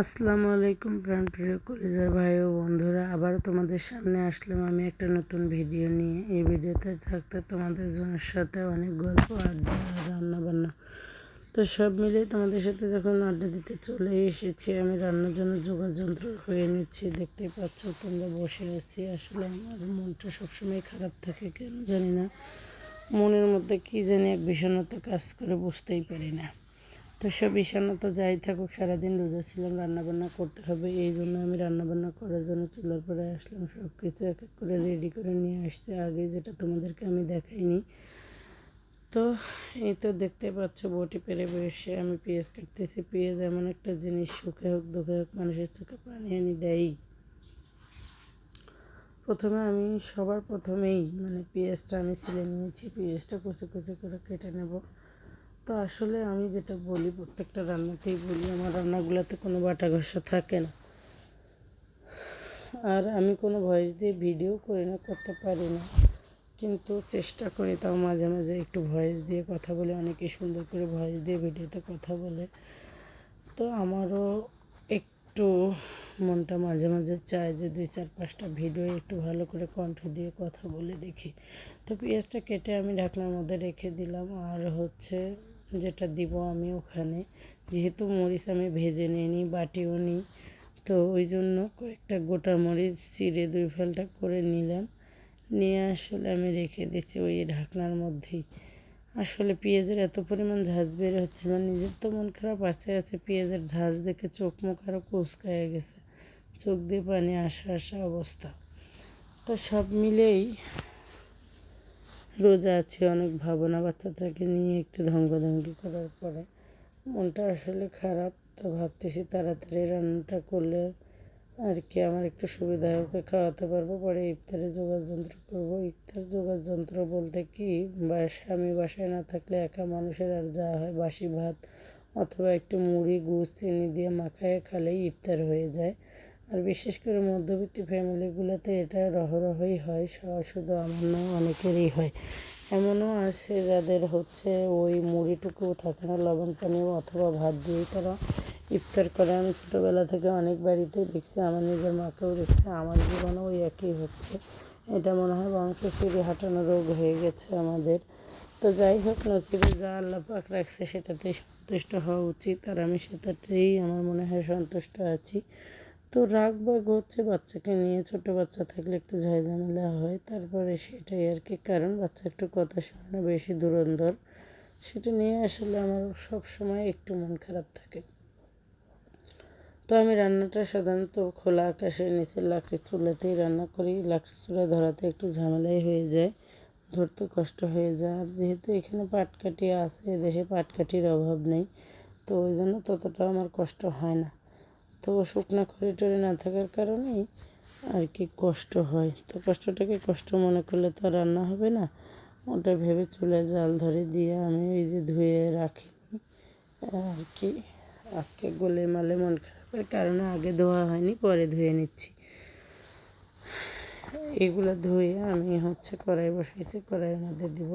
আসসালামু আলাইকুম প্রাণ প্রিয় কলিজার ভাই ও বন্ধুরা আবার তোমাদের সামনে আসলাম আমি একটা নতুন ভিডিও নিয়ে। এই ভিডিওতে থাকতে তোমাদের জনের সাথে অনেক গল্প, আড্ডা রান্না বান্না তো সব মিলে তোমাদের সাথে যখন আড্ডা দিতে চলে এসেছি, আমি রান্নার জন্য যোগাযন্ত্র হয়ে নিচ্ছি। দেখতেই পাচ্ছ তোমরা বসে আছি। আসলে আমার মনটা সবসময় খারাপ থাকে, কেন জানি না। মনের মধ্যে কী জানি এক বিষণ্ণতা কাজ করে, বুঝতেই পারি না। তো সব বিষণ্ণতা যাই থাকুক, সারাদিন রোজা ছিলাম, রান্নাবান্না করতে হবে, এই জন্য আমি রান্নাবান্না করার জন্য চুলার পরে আসলাম। সব কিছু এক এক করে রেডি করে নিয়ে আসতে। আগে যেটা তোমাদেরকে আমি দেখাইনি। তো এই তো দেখতে পাচ্ছ, বটি পেরে বসে আমি পেঁয়াজ কাটতেছি। পেঁয়াজ এমন একটা জিনিস, সুখে হোক, দুঃখে হোক, মানুষের চোখে পানি আনি দেয়। প্রথমে আমি, সবার প্রথমেই মানে পেঁয়াজটা আমি ছিলে নিয়েছি। পেঁয়াজটা কুচি কুচি করে কেটে নেব। তো আসলে আমি যেটা বলি, প্রত্যেকটা রান্নাতেই বলি, আমার রান্নাগুলোতে কোনো বাটা ঘষা থাকে না। আর আমি কোনো ভয়েস দিয়ে ভিডিও করি না, করতে পারি না। কিন্তু চেষ্টা করি, তাও মাঝে মাঝে একটু ভয়েস দিয়ে কথা বলে, অনেকে সুন্দর করে ভয়েস দিয়ে ভিডিওতে কথা বলে। তো আমারও একটু মনটা মাঝে মাঝে চায় যে দুই চার পাঁচটা ভিডিও একটু ভালো করে কণ্ঠ দিয়ে কথা বলে দেখি। তো পেঁয়াজটা কেটে আমি ঢাকনার মধ্যে রেখে দিলাম, আর হচ্ছে যেটা দিব আমি ওখানে। যেহেতু মরিচ আমি ভেজে নিই বাটিও নিই, তো ওই জন্য কয়েকটা গোটা মরিচ চিড়ে দুই ফেলটা করে নিলাম। নিয়ে আসলে আমি রেখে দিচ্ছি ওই ঢাকনার মধ্যেই। আসলে পেঁয়াজের এত পরিমাণ ঝাঁজ বের হচ্ছিল, নিজের তো মন খারাপ আছে আছে পেঁয়াজের ঝাঁজ দেখে চোখ মুখ আরও কুচকায় গেছে। চোখ দিয়ে পানি আসা আসা অবস্থা। তো সব মিলেই রোজা আছি, অনেক ভাবনা বাচ্চাটাকে নিয়ে একটু ধঙ্গধঙ্গি করার পরে মনটা আসলে খারাপ, তো ভাবতেছি তাড়াতাড়ি রান্নাটা করলে আর কি আমার একটু সুবিধা ওকে খাওয়াতে পারব, পরে ইফতারে যোগাযন্ত্র করব। ইফতার যোগাযন্ত্র বলতে কি বাসা আমি বাসায় না থাকলে একা মানুষের আর যা হয়, বাসি ভাত অথবা একটু মুড়ি, গুড়, চিনি দিয়ে মাখায় খালেই ইফতার হয়ে যায়। আর বিশেষ করে মধ্যবিত্ত ফ্যামিলিগুলোতে এটা রহরহই হয় শুধু আমার নয়, অনেকেরই হয়। এমনও আছে যাদের হচ্ছে ওই মুড়িটুকুও থাকে না লবণ পানি অথবা ভাত দিয়েই তারা ইফতার করে। আমি ছোটোবেলা থেকে অনেক বাড়িতে দেখছি, আমার নিজের মাকেও দেখছি, আমার জীবনেও ওই একই হচ্ছে। এটা মনে হয় বংশশিরি হাঁটানো রোগ হয়ে গেছে আমাদের। তো যাই হোক নচিবে যা আল্লাহ পাক রাখছে, সেটাতেই সন্তুষ্ট হওয়া উচিত। আর আমি সেটাতেই আমার মনে হয় সন্তুষ্ট আছি। তো রাগ বা হচ্ছে বাচ্চাকে নিয়ে ছোট বাচ্চা থাকলে একটু ঝামেলা হয়, তারপরে সেটাই আর কি। কারণ বাচ্চা একটু কথা শোনে না বেশি দূরন্ধর সেটা নিয়ে আসলে আমার সব সময় একটু মন খারাপ থাকে। তো আমি রান্নাটা সাধারণত খোলা আকাশের নিচে লাকড়ির চুলাতেই রান্না করি। লাকড়ির চুলা ধরাতে একটু ঝামেলাই হয়ে যায়, ধরতে কষ্ট হয়ে যায়। আর যেহেতু এখানে পাটকাঠি আছে দেশে পাটকাঠির অভাব নেই, তো ওই জন্য ততটা আমার কষ্ট হয় না। তো শুকনা টড়ি না থাকার কারণেই আর কি কষ্ট হয়। তো কষ্টটাকে কষ্ট মনে করলে তো রান্না হবে না। ওটা ভেবে চুলে জাল ধরে দিয়ে আমি ওই যে ধুয়ে রাখি। আর কি, আজকে গোলে মালে মন খারাপের কারণে আগে ধোয়া হয়নি, পরে ধুয়ে নিচ্ছি। এগুলো ধুয়ে আমি হচ্ছে কড়াই বসাইছি, কড়াইয়ের মধ্যে দিব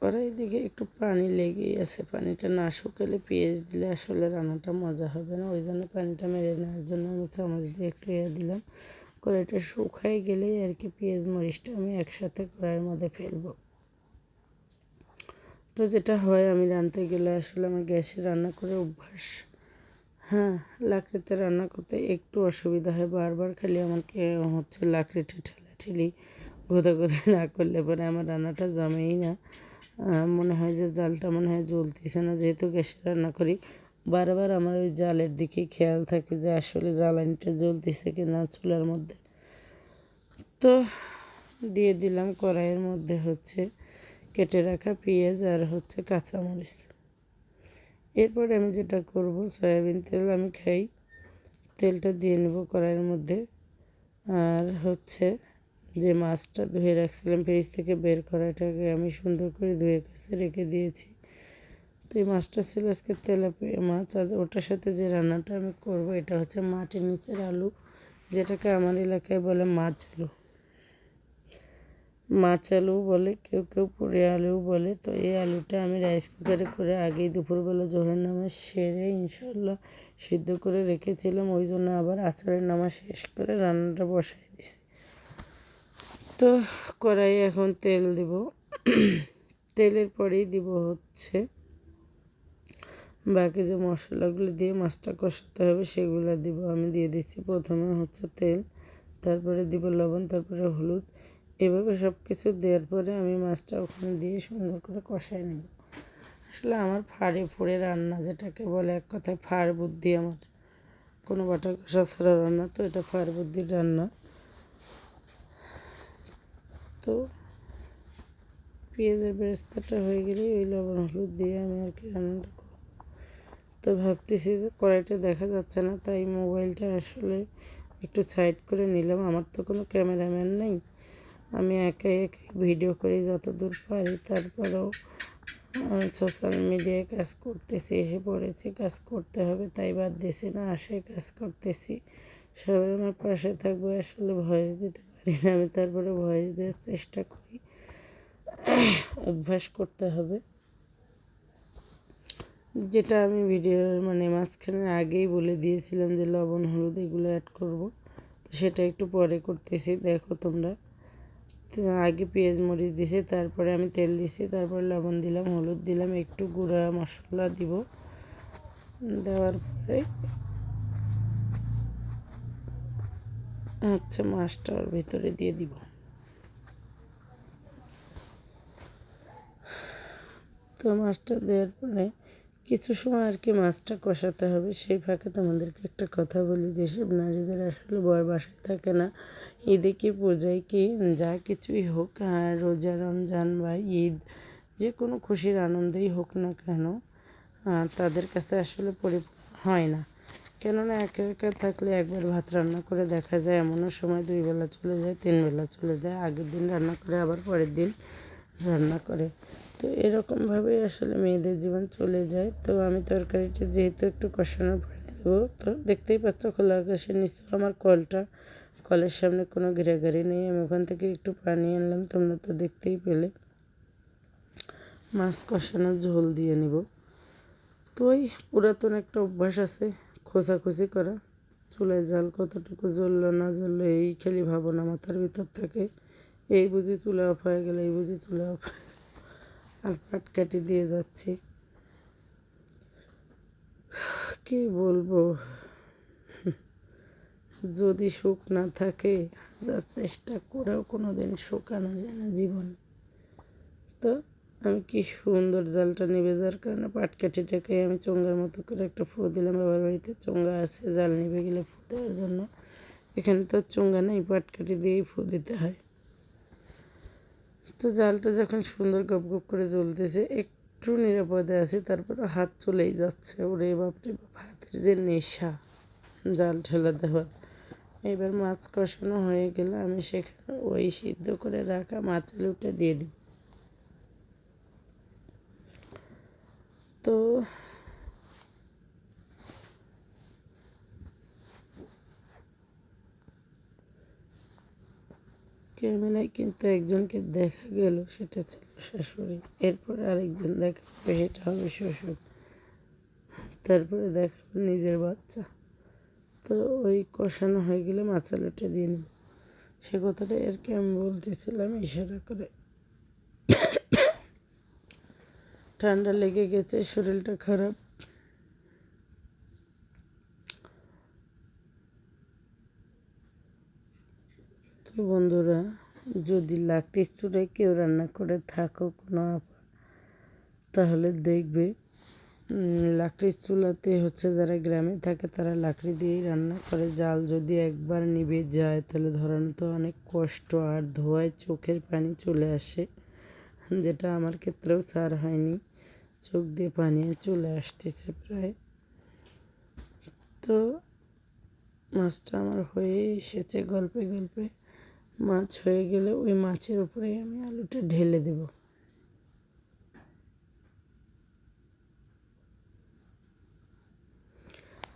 কড়াই দিকে একটু পানি লেগেই আছে। পানিটা না শুকালে পেঁয়াজ দিলে আসলে রান্নাটা মজা হবে না। ওই জন্য পানিটা মেরে নেওয়ার জন্য আমি চামচ দিয়ে একটু ইয়ে দিলাম। কড়াইটা শুকাই গেলেই আর কি পেঁয়াজ মরিচটা আমি একসাথে কড়াইয়ের মধ্যে ফেলব। তো যেটা হয়, আমি রাঁধতে গেলে আসলে আমার গ্যাসে রান্না করে অভ্যাস। হ্যাঁ লাকড়িতে রান্না করতে একটু অসুবিধা হয়। বারবার খালি আমাকে হচ্ছে লাকড়িটা ঠেলা ঠেলি গোদা গোদা না করলে পরে আমার রান্নাটা জমেই না। মনে হয় যে জালটা মনে হয় জ্বলতেছে না। যেহেতু গ্যাসে রান্না করি, বারবার আমার ওই জালের দিকে খেয়াল থাকে যে আসলে জ্বালানিটা জ্বলতেছে কি না চুলার মধ্যে। তো দিয়ে দিলাম কড়াইয়ের মধ্যে হচ্ছে কেটে রাখা পেঁয়াজ আর হচ্ছে কাঁচামরিচ। এরপরে আমি যেটা করব, সয়াবিন তেল আমি খাই। তেলটা দিয়ে নেব কড়াইয়ের মধ্যে। আর হচ্ছে যে মাছটা ধুয়ে রাখছিলাম ফ্রিজ থেকে বের করাটাকে আমি সুন্দর করে ধুয়ে কাছে রেখে দিয়েছি। তো এই মাছটা ছিল আজকে তেলাপিয়া মাছ। আর ওটার সাথে যে রান্নাটা আমি করব, এটা হচ্ছে মাটির নিচের আলু, যেটাকে আমার এলাকায় বলে মাছ আলু। মাছ আলু বলে কেউ কেউ পুরে আলু বলে। তো এই আলুটা আমি রাইস কুকারে করে আগেই দুপুরবেলা জোহরের নামাজ সেরে ইনশাল্লাহ সিদ্ধ করে রেখেছিলাম। ওই জন্য আবার আচারের নামাজ শেষ করে রান্নাটা বসাই দিছি তো কড়াই এখন তেল দিব। তেলের পরেই দিব হচ্ছে বাকি যে মশলাগুলো দিয়ে মাছটা কষাতে হবে সেগুলো দিব। আমি দিয়ে দিচ্ছি প্রথমে হচ্ছে তেল, তারপরে দিব লবণ, তারপরে হলুদ। এভাবে সব কিছু দেওয়ার পরে আমি মাছটা ওখানে দিয়ে সুন্দর করে কষাই নেব। আসলে আমার ফাড়ে ফুড়ে রান্না যেটাকে বলে এক কথায় ফাড় বুদ্ধি আমার। কোনো বাটা কষা ছাড়া রান্না তো এটা ফাড় বুদ্ধির রান্না। তো পেঁয়াজের বেরেস্তাটা হয়ে গেলে ওই লবণ, হলুদ দিয়ে আমি আর কি রান্নাটা করব। তো ভাবতেছি যে কড়াইটা দেখা যাচ্ছে না, তাই মোবাইলটা আসলে একটু সাইড করে নিলাম। আমার তো কোনো ক্যামেরাম্যান নেই। আমি একাই একাই ভিডিও করি যতদূর পারি, তারপরেও সোশ্যাল মিডিয়ায় কাজ করতেছি, এসে পড়েছি, কাজ করতে হবে, তাই বাদ দিয়েছি না আশায় কাজ করতেছি। সবাই আমার পাশে থাকবে, আসলে ভয়েস দিতে পারি না। আমি তারপরে ভয়েস দেওয়ার চেষ্টা করি। অভ্যাস করতে হবে। যেটা আমি ভিডিওর মানে মাঝখানে আগেই বলে দিয়েছিলাম যে লবণ, হলুদ এগুলো অ্যাড করব। তো সেটা একটু পরে করতেছি। দেখো তোমরা। আগে পেঁয়াজ, মরিচ দিছি, তারপরে আমি তেল দিছি, তারপরে লবণ দিলাম, হলুদ দিলাম, একটু গুঁড়া মশলা দিব। দেওয়ার পরে হচ্ছে মাছটা ওর ভিতরে দিয়ে দিব। তো মাছটা দেওয়ার পরে কিছু সময় আর কি মাছটা কষাতে হবে। সেই ফাঁকে তোমাদেরকে একটা কথা বলি যেসব নারীদের আসলে বয় বাসায় থাকে না। ঈদে কি পূজায় কি যা কিছুই হোক, আর রোজা, রমজান বা ঈদ, যে কোনো খুশির আনন্দেই হোক না কেন তাদের কাছে আসলে পরিপূর্ণ হয় না। কেননা একে একা থাকলে একবার ভাত রান্না করে দেখা যায়, এমনও সময় দুই বেলা চলে যায়, তিন বেলা চলে যায়, আগের দিন রান্না করে আবার পরের দিন রান্না করে। তো এরকমভাবেই আসলে মেয়েদের জীবন চলে যায়। তো আমি তরকারিটা যেহেতু একটু কষানোর পানি দেবো তো দেখতেই পাচ্ছ খোলা আকাশের নিচে আমার কলটা, কলের সামনে কোনো ঘিরাঘারি নেই। আমি ওখান থেকে একটু পানি আনলাম, তোমরা তো দেখতেই পেলে। মাছ কষানোর ঝোল দিয়ে নিব। তো ওই পুরাতন একটা অভ্যাস আছে। খোঁচাখুচি করা। চুলায় জাল কতটুকু জ্বললো, না জ্বললো, এই খেলি ভাবনা মাথার ভিতর থাকে। এই বুঝি চুলা অফ হয়ে গেলে, এই বুঝি চুলা অফ আর পাটকাটি দিয়ে যাচ্ছি। কি বলব? যদি সুখ না থাকে যা চেষ্টা করেও কোনো দিন আনা যায় না জীবন। তো আমি কি সুন্দর জালটা নিবে, যার কারণে পাটকাঠিটাকে আমি চোঙ্গার মতো করে একটা ফু দিলাম। বাবার বাড়িতে চোঙ্গা আছে, জাল নিবে গেলে ফু দেওয়ার জন্য। এখানে তো চোঙ্গা নেই, পাটকাঠি দিয়েই ফু দিতে হয়। তো জালটা যখন সুন্দর গপ গপ করে জ্বলতেছে, একটু নিরাপদে আছে, তারপরে হাত চলেই যাচ্ছে। ওরে বাপরে বাপ, হাতের যে নেশা, জাল ঠেলা দেওয়ার এবার মাছ কষানো হয়ে গেলে আমি সেখানে ওই সিদ্ধ করে রাখা মাছ আলুটা দিয়ে দিই। তো ক্যামেরায় কিন্তু একজনকে দেখা গেল, সেটা ছিল শাশুড়ি। এরপর আরেকজন দেখা সেটা হবে শ্বশুর। তারপরে দেখাবে নিজের বাচ্চা। তো ওই কষানো হয়ে গেলে মাছালোটা দিয়ে সে কথাটা এরকে আমি বলতেছিলাম, ইশারা করে। ঠান্ডা লেগে গেছে, শরীরটা খারাপ। তো বন্ধুরা, যদি লাকড়ির চুড়ায় কেউ রান্না করে থাকো কোনো আপা, তাহলে দেখবে লাকড়ির চুলাতে হচ্ছে যারা গ্রামে থাকে তারা লাকড়ি দিয়েই রান্না করে। জাল যদি একবার নিবে যায়, তাহলে ধরানো তো অনেক কষ্ট। আর ধোয়ায় চোখের পানি চলে আসে, যেটা আমার ক্ষেত্রেও সার হয়নি। চোখ দিয়ে পানি চলে আসতেছে প্রায়। তো মাছটা আমার হয়ে এসেছে গল্পে গল্পে। মাছ হয়ে গেলে ওই মাছের উপরে আমি আলুটা ঢেলে দেব।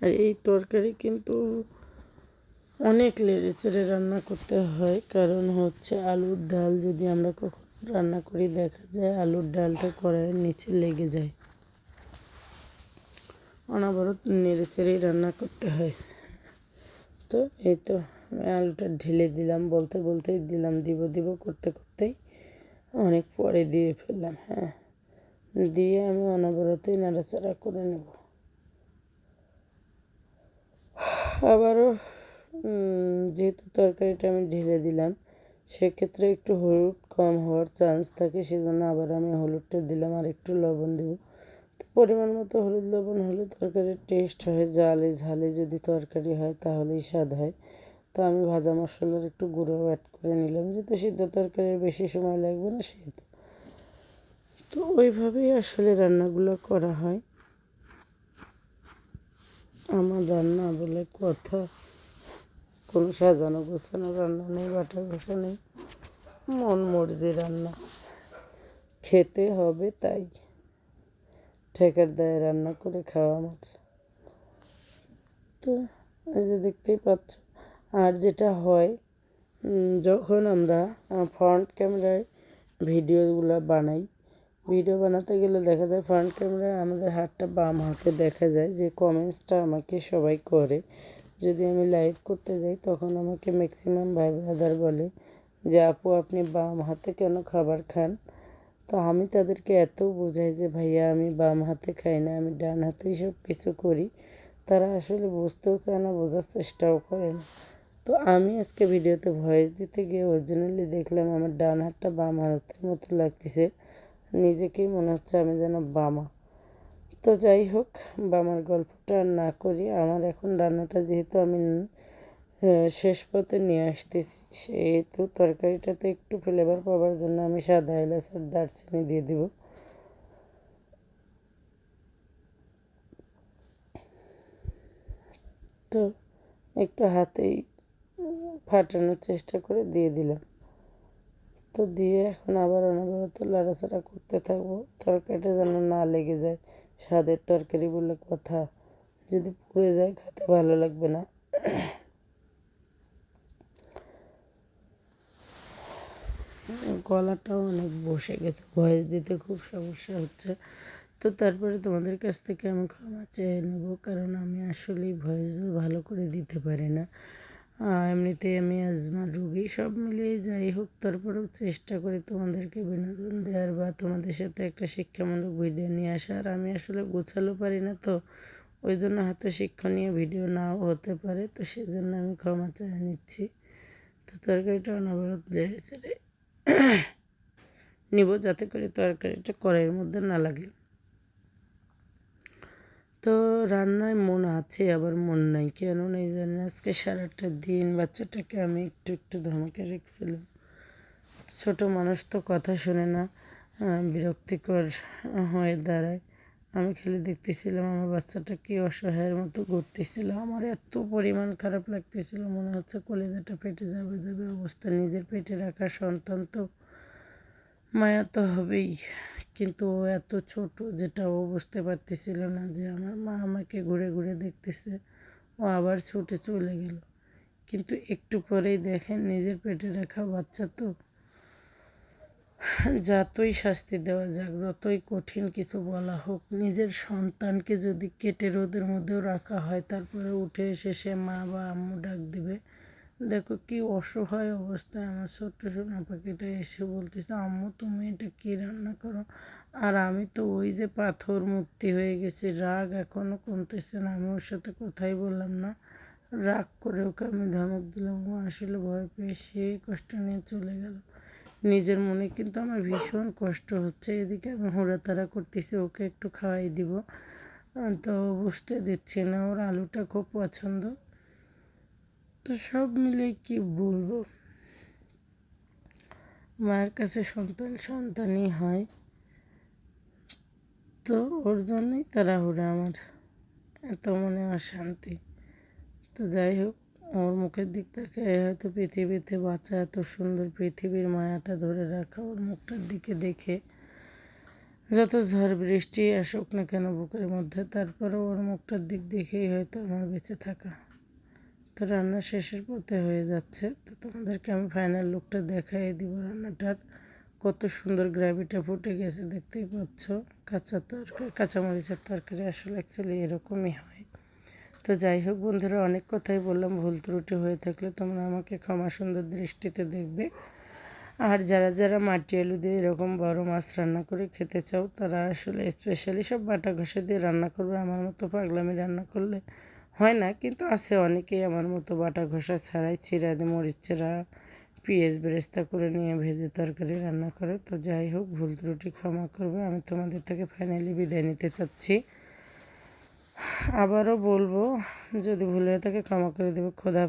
আর এই তরকারি কিন্তু অনেক লেড়ে চেড়ে রান্না করতে হয়, কারণ হচ্ছে আলুর ডাল যদি আমরা কখন রান্না করি, দেখা যায় আলুর ডালটা কড়াইয়ের নিচে লেগে যায়। অনাবরত নেড়ে চেড়েই রান্না করতে হয়। তো এই তো আলুটা ঢেলে দিলাম, বলতে বলতেই দিলাম, দিব দিব করতে করতেই অনেক পরে দিয়ে ফেললাম হ্যাঁ। দিয়ে আমি অনবরতই নাড়াচাড়া করে নেব। আবারও যেহেতু তরকারিটা আমি ঢেলে দিলাম সেক্ষেত্রে একটু হলুদ কম হওয়ার চান্স থাকে, সেজন্য আবার আমি হলুদটা দিলাম আর একটু লবণ দেবো। তো পরিমাণ মতো হলুদ লবণ হলে তরকারির টেস্ট হয়, জালে ঝালে যদি তরকারি হয় তাহলেই স্বাদ হয়। তো আমি ভাজা মশলার একটু গুঁড়ো অ্যাড করে নিলাম, যেহেতু সিদ্ধ তরকারি বেশি সময় লাগবে না সেহেতু। তো ওইভাবেই আসলে রান্নাগুলো করা হয়। আমার রান্না বলে কথা কোনো সাজানো গোছানো, রান্না নেই, বাটা ঘষা নেই, মন মর্জি রান্না। খেতে হবে তাই। ঠেকার দায়ে রান্না করে খাওয়া আমার। তো এই যে দেখতেই পাচ্ছ, আর যেটা হয় যখন আমরা ফ্রন্ট ক্যামেরায় ভিডিওগুলো বানাই, ভিডিও বানাতে গেলে দেখা যায় ফ্রন্ট ক্যামেরায় আমাদের হাতটা বাম হাতে দেখা যায় যে কমেন্টসটা আমাকে সবাই করে। যদি আমি লাইভ করতে যাই, তখন আমাকে ম্যাক্সিমাম ভাই ব্রাদার বলে যে, আপু, আপনি বাম হাতে কেন খাবার খান? তো আমি তাদেরকে এত বোঝাই যে, ভাইয়া, আমি বাম হাতে খাই না, আমি ডান হাতেই সব কিছু করি। তারা আসলে বুঝতেও চায় না, বোঝার চেষ্টাও করে না। তো আমি আজকে ভিডিওতে ভয়েস দিতে গিয়ে অরিজিনালি দেখলাম আমার ডান হাতটা বাম হাতের মতো লাগতেছে। নিজেকেই মনে হচ্ছে আমি যেন বামা। তো যাই হোক, বা আমার গল্পটা না করি, আমার এখন রান্নাটা যেহেতু আমি শেষ পথে নিয়ে আসতেছি, সেহেতু তরকারিটাতে একটু ফ্লেভার পাওয়ার জন্য আমি সাদা এলাচ আর দারচিনি দিয়ে দিব। তো একটু হাতেই ফাটানোর চেষ্টা করে দিয়ে দিলাম। তো দিয়ে এখন আবার অনবরত লাড়াচাড়া করতে থাকব, তরকারিটা যেন না লেগে যায়। স্বাদের তরকারি বলে কথা। যদি পুড়ে যায়, খেতে ভালো লাগবে না। গলাটাও অনেক বসে গেছে, ভয়েস দিতে খুব সমস্যা হচ্ছে। তো তারপরে তোমাদের কাছ থেকে আমি ক্ষমা চেয়ে নেব, কারণ আমি আসলেই ভয়েস ভালো করে দিতে পারি না। এমনিতে আমি আজমার রুগী, সব মিলিয়ে যাই হোক, তারপরেও চেষ্টা করি তোমাদেরকে বিনোদন দেওয়ার বা তোমাদের সাথে একটা শিক্ষামূলক ভিডিও নিয়ে আসার। আমি আসলে গোছালো পারি না তো, ওই জন্য হয়তো শিক্ষণীয় ভিডিও নাও হতে পারে, তো সেজন্য আমি ক্ষমা চাই নিচ্ছি। তো তরকারিটা অনবরত লেড়ে নিব, যাতে করে তরকারিটা কড়াইয়ের মধ্যে না লাগে। তো রান্নায় মন আছে, আবার মন নাই। কেন নেই জানি আজকে সারাটা দিন বাচ্চাটাকে আমি একটু একটু ধমকে রেখেছিলাম। ছোট মানুষ তো কথা শোনে না বিরক্তিকর হয়ে দাঁড়ায়। আমি খালি দেখতেছিলাম আমার বাচ্চাটা কি অসহায়ের মতো ঘুরতেছিল। আমার এত পরিমাণ খারাপ লাগতেছিল, মনে হচ্ছে কলিজাটা পেটে যাবে যাবে অবস্থা। নিজের পেটে রাখা সন্তান তো মায়া তো হবেই। কিন্তু এত ছোট যেটা ও বুঝতে পারতেছিল না যে আমার মা আমাকে ঘুরে ঘুরে দেখতেছে। ও আবার ছুটে চলে গেল। কিন্তু একটু পরেই দেখেন নিজের পেটে রাখা বাচ্চা তো। যতই শাস্তি দেওয়া যাক, যতই কঠিন কিছু বলা হোক, নিজের সন্তানকে যদি কেটে রোদের মধ্যেও রাখা হয়, তারপরে উঠে এসে সে মা বা আম্মু ডাক দিবে। দেখো কি অসহায় অবস্থায় আমার ছোট্ট সোনা পাখিটা এসে বলতেছে, আম্মু, তুমি এটা কী রান্না করো? আর আমি তো ওই যে পাথর মূর্তি হয়ে গেছি, রাগ এখনও কমতেছে না। আমি ওর সাথে কথাই বললাম না। রাগ করে ওকে আমি ধমক দিলাম। ও আসলে ভয় পেয়ে সেই কষ্ট নিয়ে চলে গেল। নিজের মনে কিন্তু আমার ভীষণ কষ্ট হচ্ছে। এদিকে আমি হুড়াতাড়া করতেছি, ওকে একটু খাওয়াই দিব। তো বুঝতে দিচ্ছি না, ওর আলুটা খুব পছন্দ। তো সব মিলে কি বলব? মায়ের কাছে সন্তান সন্তানই হয়। তো ওর জন্যই তাড়াহুড়া আমার। এত মনে অশান্তি। তো যাই হোক, ওর মুখের দিক থেকে হয়তো পৃথিবীতে বাচ্চা এত সুন্দর পৃথিবীর মায়াটা ধরে রাখা ওর মুখটার দিকে দেখে। যত ঝড় বৃষ্টি আসুক না কেন, বুকের মধ্যে তারপরে ওর মুখটার দিক দেখেই হয়তো আমার বেঁচে থাকা। তো রান্না শেষের পথে হয়ে যাচ্ছে। তো তোমাদেরকে আমি ফাইনাল লুকটা দেখাই দিব রান্নাটার। কত সুন্দর গ্রেভিটা ফুটে গেছে, দেখতেই পাচ্ছ। কাঁচা তরকারি কাঁচামরিচের তরকারি আসলে অ্যাকচুয়ালি এরকমই হয়। তো যাই হোক বন্ধুরা, অনেক কথাই বললাম, ভুল ত্রুটি হয়ে থাকলে তোমরা আমাকে ক্ষমা সুন্দর দৃষ্টিতে দেখবে। আর যারা যারা মাটি আলু দিয়ে এরকম বড় মাছ রান্না করে খেতে চাও, তারা আসলে স্পেশালি সব বাটা ঘষে দিয়ে রান্না করবে। আমার মতো পাগলামি রান্না করলে হয় না, কিন্তু আছে অনেকেই আমার মতো বাটা ঘষা ছাড়াই চিরা দিয়ে মরিচ চিরা পেঁয়াজ বেরেস্তা করে নিয়ে ভেজে তরকারি রান্না করে তো যাই হোক, ভুল ত্রুটি ক্ষমা করবে, আমি তোমাদের থেকে ফাইনালি বিদায় নিতে চাচ্ছি আবারও বলব, যদি ভুল হয়ে থাকে ক্ষমা করে দেবে, খোদা।